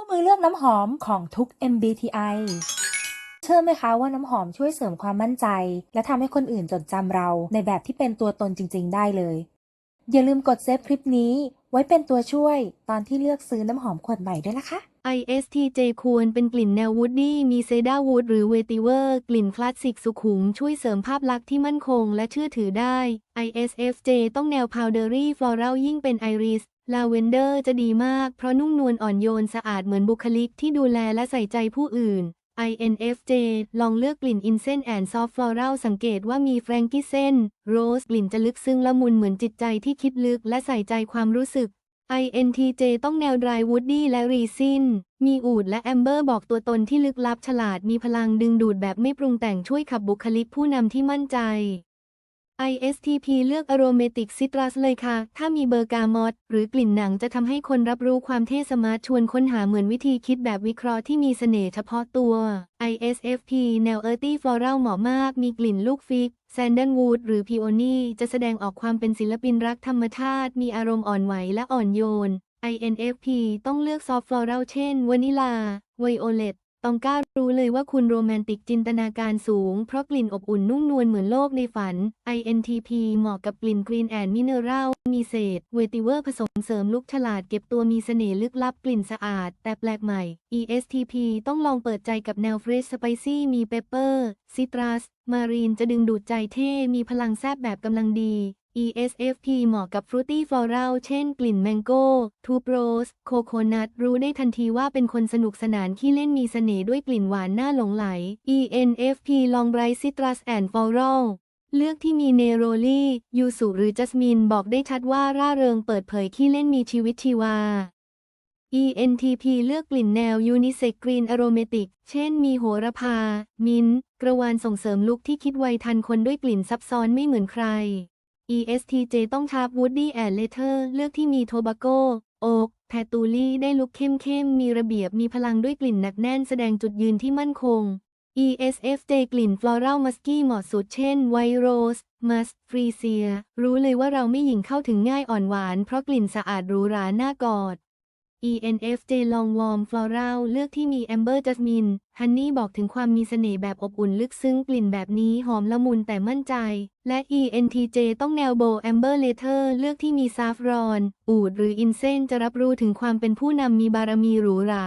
คู่มือเลือกน้ำหอมของทุก MBTI เชื่อไหมคะว่าน้ำหอมช่วยเสริมความมั่นใจ และทำให้คนอื่นจดจำเราในแบบที่เป็นตัวตนจริง ๆ ได้เลย อย่าลืมกดเซฟคลิปนี้ ไว้เป็นตัวช่วยตอนที่เลือกซื้อน้ำหอมขวดใหม่ด้วยนะคะ ISTJ ควรเป็นกลิ่นแนววูดดี้มีเซดาวูดหรือเวติเวอร์ กลิ่นคลาสสิกสุขุม ช่วยเสริมภาพลักษณ์ที่มั่นคงและเชื่อถือได้ ISFJ ต้องแนวพาวเดอรี่ฟลอรัลยิ่งเป็นไอริส ลาเวนเดอร์จะดีมากเพราะนุ่มนวลอ่อนโยนสะอาดเหมือนบุคลิกที่ดูแลและใส่ใจผู้อื่น INFJ ลองเลือกกลิ่นอินเซนแอนซอฟฟลอรัลสังเกตว่ามีแฟรงกิเซนโรสกลิ่นจะลึกซึ้งละมุนเหมือนจิตใจที่คิดลึกและใส่ใจความรู้สึก INTJ ต้องแนวดรายวูดดี้และรีซิน มีอูดและแอมเบอร์บอกตัวตนที่ลึกลับฉลาดมีพลังดึงดูดแบบไม่ปรุงแต่งช่วยขับบุคลิกผู้นำที่มั่นใจ ISTP เลือกอโรเมติกซิตรัสเลยค่ะ ถ้ามีเบอร์กามอตหรือกลิ่นหนังจะทำให้คนรับรู้ความเท่สมาร์ทชวนค้นหาเหมือนวิธีคิดแบบวิเคราะห์ที่มีเสน่ห์เฉพาะตัว ISFP แนวเออร์ตี้ฟลอรัลเหมาะมาก มีกลิ่นลูกฟิกแซนเดลวูดหรือพิโอนี่จะแสดงออกความเป็นศิลปินรักธรรมชาติ มีอารมณ์อ่อนไหวและอ่อนโยน INFP ต้องเลือกซอฟต์ฟลอรัลเช่นวานิลาไวโอเลต องกล้ารู้เลยว่าคุณโรแมนติกจินตนาการสูง เพราะกลิ่นอบอุ่นนุ่มนวลเหมือนโลกในฝัน INTP เหมาะกับกลิ่นกรีนแอนด์มิเนอรัลมีเศษ เวติเวอร์ผสมเสริมลุกฉลาดเก็บตัวมีเสน่ห์ลึกลับกลิ่นสะอาด แต่แปลกใหม่ ESTP ต้องลองเปิดใจกับแนวเฟรชสไปซี่มีเปเปอร์ซิตรัส มารีนจะดึงดูดใจเท่ มีพลังแซบแบบกำลังดี ESFP เหมาะกับฟรุตตี้ฟลอรัลเช่นกลิ่นแมงโก้ทูบโรส โคโคนัทรู้ได้ทันทีว่าเป็นคนสนุกสนานขี้เล่นมีเสน่ห์ด้วยกลิ่นหวานน่าหลงไหล ENFP ลองไบรซิตรัสแอนด์ฟลอรัลเลือกที่มีเนโรลี่ ยูสุหรือจัสมินบอกได้ชัดว่าร่าเริงเปิดเผยขี้เล่นมีชีวิตชีวา ENTP เลือกกลิ่นแนวยูนิเซกกรีนอโรเมติก เช่นมีโหระพา มิ้นท์กระวานส่งเสริมลุคที่คิดไวทันคนด้วยกลิ่นซับซ้อนไม่เหมือนใคร ESTJ ต้องทาร์ปวูดดี้แอนเลเทอร์เลือกที่มีโทบาโกโอ๊กแพตูลี่ได้ลุคเข้มเข้มีระเบียบมีพลังด้วยกลิ่นหนักแน่นแสดงจุดยืนที่มั่นคง ESFJ กลิ่นฟลอรัลมัสกี้เหมาะสุดเช่น ไวโรส มัสฟรีเซีย รู้เลยว่าเราไม่หญิงเข้าถึงง่ายอ่อนหวาน เพราะกลิ่นสะอาดหรูหราน่ากอด ENFJ ลองวอร์มฟลอรัลเลือกที่มีแอมเบอร์จัสมินฮันนี่บอกถึงความมีเสน่ห์แบบอบอุ่นลึกซึ้งกลิ่นแบบนี้หอมละมุนแต่มั่นใจ และ ENTJ ต้องแนวโบแอมเบอร์เลเทอร์เลือกที่มีซาฟรอน อูดหรืออินเซนจะรับรู้ถึงความเป็นผู้นำมีบารมีหรูหรา